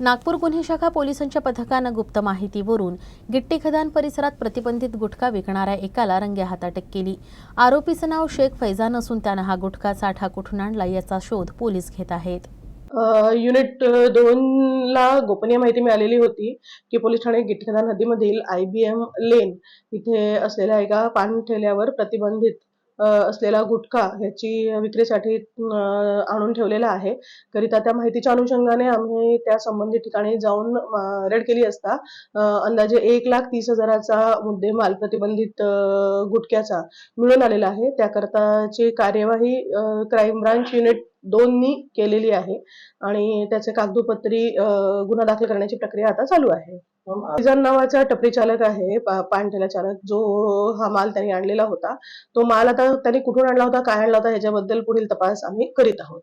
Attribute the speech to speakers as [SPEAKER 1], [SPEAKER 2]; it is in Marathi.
[SPEAKER 1] नागपूर गुन्हे शाखा पोलिसांच्या पथकानं गुप्त माहितीवरून गिट्टी खदान परिसरात प्रतिबंधित गुटखा विकणाऱ्या एकाला रंगे हात अटक केली. आरोपीचं नाव शेख फैजान असून त्यानं हा गुटखा साठा कुठून आणला याचा शोध पोलीस घेत आहेत.
[SPEAKER 2] युनिट दोनला गोपनीय माहिती मिळालेली होती की पोलीस ठाणे गिटखदान हद्दीमधील आय बी एम लेन इथे असलेल्या एका पान ठेल्यावर प्रतिबंधित असलेला गुटखा ह्याची विक्रीसाठी आणून ठेवलेला आहे. करिता त्या माहितीच्या अनुषंगाने आम्ही त्या संबंधित ठिकाणी जाऊन रेड केली असता अंदाजे एक लाख तीस हजाराचा मुद्देमाल प्रतिबंधित गुटख्याचा मिळून आलेला आहे. त्याकरताची कार्यवाही क्राईम ब्रांच युनिट दोननी केलेली आहे. आणि त्याचे कागदोपत्री गुन्हा दाखल करण्याची प्रक्रिया आता चालू आहे. फैजान नावाचा टपरी चालक आहे पानठेला चालक. जो हा माल त्यांनी आणलेला होता. तो माल आता त्यांनी कुठून आणला होता काय आणला होता ह्याच्याबद्दल पुढील तपास आम्ही करीत आहोत.